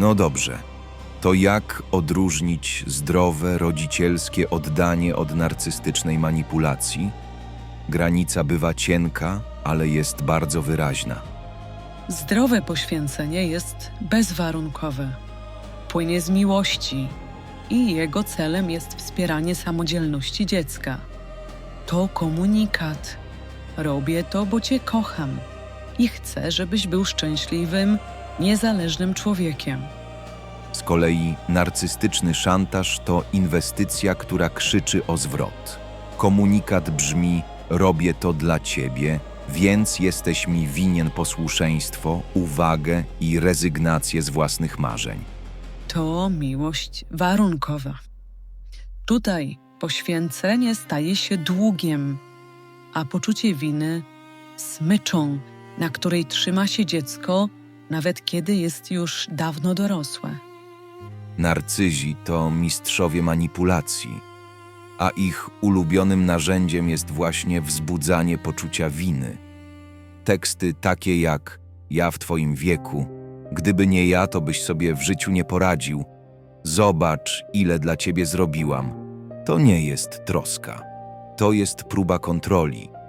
No dobrze. To jak odróżnić zdrowe, rodzicielskie oddanie od narcystycznej manipulacji? Granica bywa cienka, ale jest bardzo wyraźna. Zdrowe poświęcenie jest bezwarunkowe. Płynie z miłości i jego celem jest wspieranie samodzielności dziecka. To komunikat. Robię to, bo cię kocham i chcę, żebyś był szczęśliwym, niezależnym człowiekiem. Z kolei narcystyczny szantaż to inwestycja, która krzyczy o zwrot. Komunikat brzmi: Robię to dla ciebie, więc jesteś mi winien posłuszeństwo, uwagę i rezygnację z własnych marzeń. To miłość warunkowa. Tutaj poświęcenie staje się długiem, a poczucie winy smyczą, na której trzyma się dziecko, nawet kiedy jest już dawno dorosłe. Narcyzi to mistrzowie manipulacji, a ich ulubionym narzędziem jest właśnie wzbudzanie poczucia winy. Teksty takie jak Ja w Twoim wieku, gdyby nie ja, to byś sobie w życiu nie poradził. Zobacz, ile dla Ciebie zrobiłam. To nie jest troska. To jest próba kontroli.